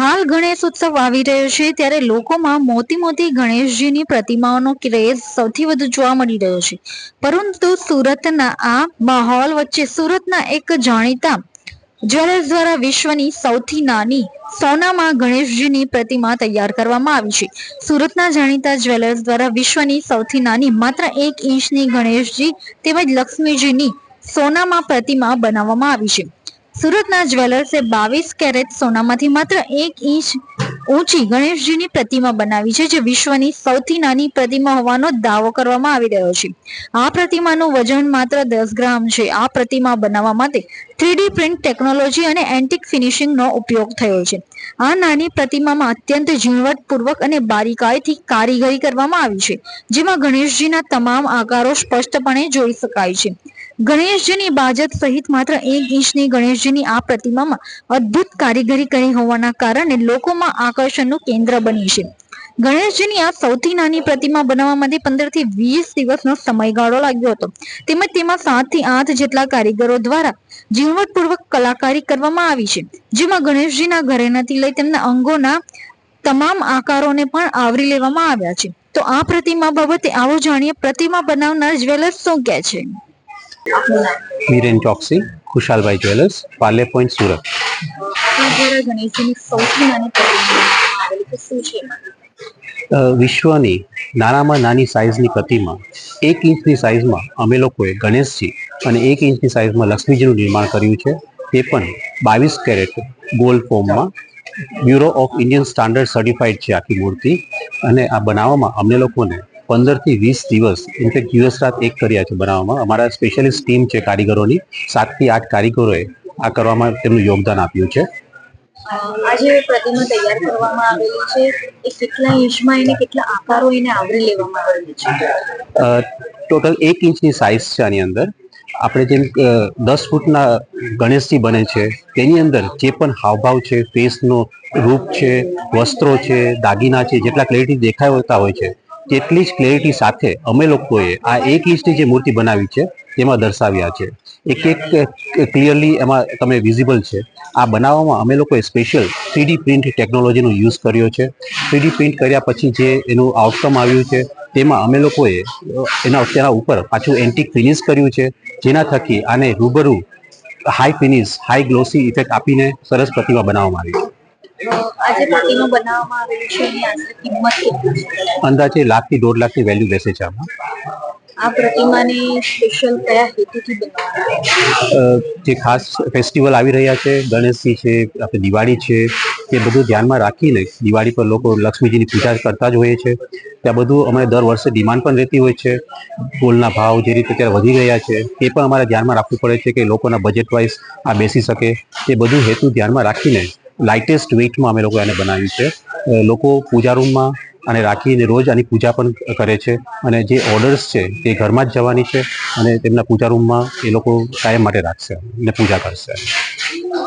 હાલ ગણેશ ઉત્સવ આવી રહ્યો છે ત્યારે લોકોમાં મોટી મોટી ગણેશજીની પ્રતિમાઓનો ક્રેઝ સૌથી વધુ જોવા મળી રહ્યો છે. પરંતુ સુરતના આ માહોલ વચ્ચે સુરતના એક જાણીતા જ્વેલર્સ દ્વારા વિશ્વની સૌથી નાની સોનામાં ગણેશજીની પ્રતિમા તૈયાર કરવામાં આવી છે. સુરતના જાણીતા જ્વેલર્સ દ્વારા વિશ્વની સૌથી નાની માત્ર એક ઇંચની ગણેશજી તેમજ લક્ષ્મીજીની સોનામાં પ્રતિમા બનાવવામાં આવી છે. સુરતના જ્વેલર્સે બાવીસ કેરેટ સોનામાંથી માત્ર એક ઇંચ ઊંચી ગણેશજીની પ્રતિમા બનાવી છે, જે વિશ્વની સૌથી નાની પ્રતિમા હોવાનો દાવો કરવામાં આવી રહ્યો છે. આ પ્રતિમાનું વજન માત્ર દસ ગ્રામ છે. આ પ્રતિમા બનાવવા માટે થ્રીડી પ્રિન્ટ ટેકનોલોજી અને એન્ટિક ફિનિશિંગનો ઉપયોગ થયો છે. આ નાની પ્રતિમામાં અત્યંત ઝીણવટપૂર્વક અને બારીકાઈથી કારીગરી કરવામાં આવી છે, જેમાં ગણેશજીના તમામ આકારો સ્પષ્ટપણે જોઈ શકાય છે. ગણેશજીની બાજત સહિત માત્ર એક ઇંચની ગણેશજીની આ પ્રતિમામાં અદ્ભુત કારીગરી કરી હોવાના કારણે લોકોમાં આકર્ષણનું કેન્દ્ર બની છે. ગણેશજીની આ સૌથી નાની પ્રતિમા બનાવવા માટે પંદરથી વીસ દિવસનો સમયગાળો લાગ્યો હતો. તેમજ તેમાં સાતથી આઠ જેટલા કારીગરો દ્વારા ઝીણવટપૂર્વક કલાકારી કરવામાં આવી છે. જેમાં ગણેશજીના ઘરેણાથી લઈ તેમના અંગોના તમામ આકારોને પણ આવરી લેવામાં આવ્યા છે. તો આ પ્રતિમા બાબતે આવો જાણીએ, પ્રતિમા બનાવનાર જ્વેલર્સ શું કહે છે? વીરેન ચોકસી ખુશાલભાઈ જ્વેલર્સ પાર્લે પોઈન્ટ સુરત વિશ્વની નાનામાં નાની સાઇઝની પ્રતિમા એક ઇંચની સાઇઝમાં અમે લોકોએ ગણેશજી અને એક ઇંચની સાઇઝમાં લક્ષ્મીજીનું નિર્માણ કર્યું છે. તે પણ બાવીસ કેરેટ ગોલ્ડ ફોર્મમાં bureau of Indian standard certified છે આખી મૂર્તિ. અને આ બનાવવામાં અમને લોકોને પંદરથી વીસ દિવસ ઇનફેક્ટ દિવસ રાત એક કર્યા છે બનાવવામાં. અમારા સ્પેશિયલિસ્ટ ટીમ છે કારીગરોની. સાતથી આઠ કારીગરોએ આ કરવામાં તેમનું યોગદાન આપ્યું છે. આજે પ્રતિમા તૈયાર કરવામાં આવેલી છે. એ કેટલા ઇંચમાં એને કેટલા આકારો એને આવરી લેવામાં આવેલી છે? ટોટલ એક ઇંચની સાઇઝ છે આની અંદર. આપણે જેમ દસ ફૂટના ગણેશજી બને છે તેની અંદર જે પણ હાવભાવ છે ફેસનો રૂપ છે વસ્ત્રો છે દાગીના છે જેટલા ક્લેરિટી દેખાતા હોય છે તેટલી જ ક્લેરિટી સાથે અમે લોકોએ આ એક ઇંચની જે મૂર્તિ બનાવી છે, તેમાં દર્શાવ્યા છે. એક એક ક્લિયરલી એમાં તમે વિઝિબલ છે. આ બનાવવામાં અમે લોકોએ સ્પેશિયલ થ્રીડી પ્રિન્ટ ટેકનોલોજીનો યુઝ કર્યો છે. થ્રીડી પ્રિન્ટ કર્યા પછી જે એનું આઉટકમ આવ્યું છે, તેમાં અમે લોકોએ એના, તેના ઉપર પાછું એન્ટિક ફિનિશ કર્યું છે, જેના થકી આને રૂબરૂ high finish high glossy effect આપીને સરસ પ્રતિમા બનાવવામાં આવી છે. તો આ પ્રતિમા બનાવવામાં આવેલી છે એની આશરે કિંમત કેટલી છે? અંદાજે લાખથી દોઢ લાખની વેલ્યુ બેસે છે આમાં. આ પ્રતિમાને સ્પેશિયલ કયા હેતુથી બનાવવામાં જે ખાસ ફેસ્ટિવલ આવી રહ્યા છે ગણેશજી છે આપણે દિવાળી છે તે બધું ધ્યાનમાં રાખીને દિવાળી પર લોકો લક્ષ્મીજીની પૂજા કરતા જ હોઈએ છે. ત્યાં બધું અમારે દર વર્ષે ડિમાન્ડ પણ રહેતી હોય છે. ગોલ્ડના ભાવ જે રીતે અત્યારે વધી રહ્યા છે તે પણ અમારે ધ્યાનમાં રાખવું પડે છે કે લોકોના બજેટ વાઇઝ આ બેસી શકે. તે બધું હેતુ ધ્યાનમાં રાખીને લાઇટેસ્ટ વેઇટમાં અમે લોકો એને બનાવ્યું છે. લોકો પૂજા રૂમમાં અને રાખીને રોજ આની પૂજા પણ કરે છે અને જે ઓર્ડર્સ છે તે ઘરમાં જ જવાની છે અને તેમના પૂજા રૂમમાં એ લોકો કાયમ માટે રાખશે અને પૂજા કરશે.